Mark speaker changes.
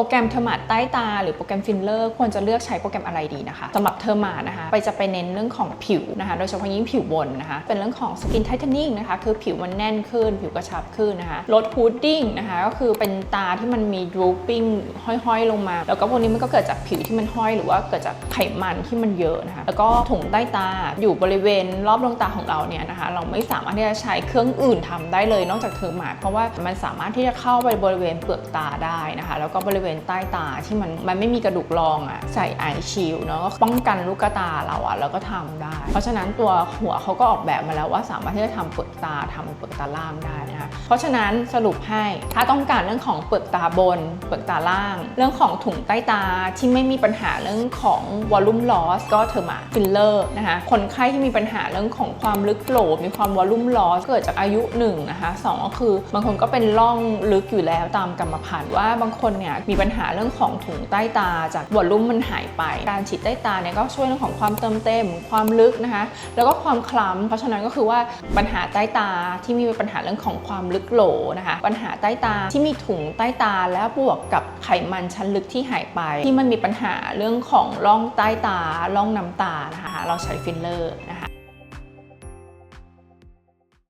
Speaker 1: โปรแกรมเทอร์มาดใต้ตา หรือโปรแกรมฟิลเลอร์ควรจะเลือกใช้โปรแกรมอะไรดีนะคะสำหรับเทอร์มาดนะคะ ไปจะไปเน้นเรื่องของผิวนะคะ โดยเฉพาะยิ่งผิวบนนะคะ เป็นเรื่องของสกินไทเทนิ่งนะคะ คือผิวมันแน่นขึ้น ผิวกระชับขึ้นนะคะลดพูดดิ้งนะคะ ก็คือเป็นตาที่มันมีดรูปปิ้งห้อยๆ ลงมา แล้วก็พวกนี้มันก็เกิดจากผิวที่มันห้อยหรือว่าเกิดจากไขมันที่มันเยอะนะคะ แล้วก็ถุงใต้ตาอยู่บริเวณรอบดวงตาของเราเนี่ยนะคะ เราไม่สามารถที่จะใช้เครื่องอื่นทำได้เลยนอกจากเทอร์มาดเพราะว่ามันสามารถที่จะเข้าไปบริเวณเปลือกตาได้นะคะ แล้วก็บริเวณใต้ตาที่มันมันไม่มีกระดูกรองอะ่ะใส่ไอชิลเนาะก็ป้องกันลูกตาเราอะ่ะแล้วก็ทำได้ เพราะฉะนั้นตัวหัวเขาก็ออกแบบมาแล้วว่าสามารถที่จะทำเปลือกตาทำเปลือกตาล่างได้นะคะเพราะฉะนั้นสรุปให้ถ้าต้องการเรื่องของเปลือกตาบน เปลือกตาล่าง เรื่องของถุงใต้ตาที่ไม่มีปัญหาเรื่องของวอลลุ่มลอสก็เทอร์มาฟิลเลอร์นะคะคนไข้ที่มีปัญหาเรื่องของความลึกโหลมีความวอลลุ่มลอสเกิดจากอายุหนึ่งนะคะสองก็คือบางคนก็เป็นร่องลึกอยู่แล้วตามกรรมพันธุ์ว่าบางคนเนี่ยมีปัญหาเรื่องของถุงใต้ตา จากวอลลุ่มมันหายไป การฉีดใต้ตาเนี่ยก็ช่วยเรื่องของความเติมเต็ม ความลึกนะคะ แล้วก็ความคล้ำเพราะฉะนั้นก็คือว่าปัญหาใต้ตาที่มีปัญหาเรื่องของความลึกโหลนะคะ ปัญหาใต้ตาที่มีถุงใต้ตาแล้วบวกกับไขมันชั้นลึกที่หายไป ที่มันมีปัญหาเรื่องของร่องใต้ตาร่องน้ำตานะคะ เราใช้ฟิลเลอร์นะคะ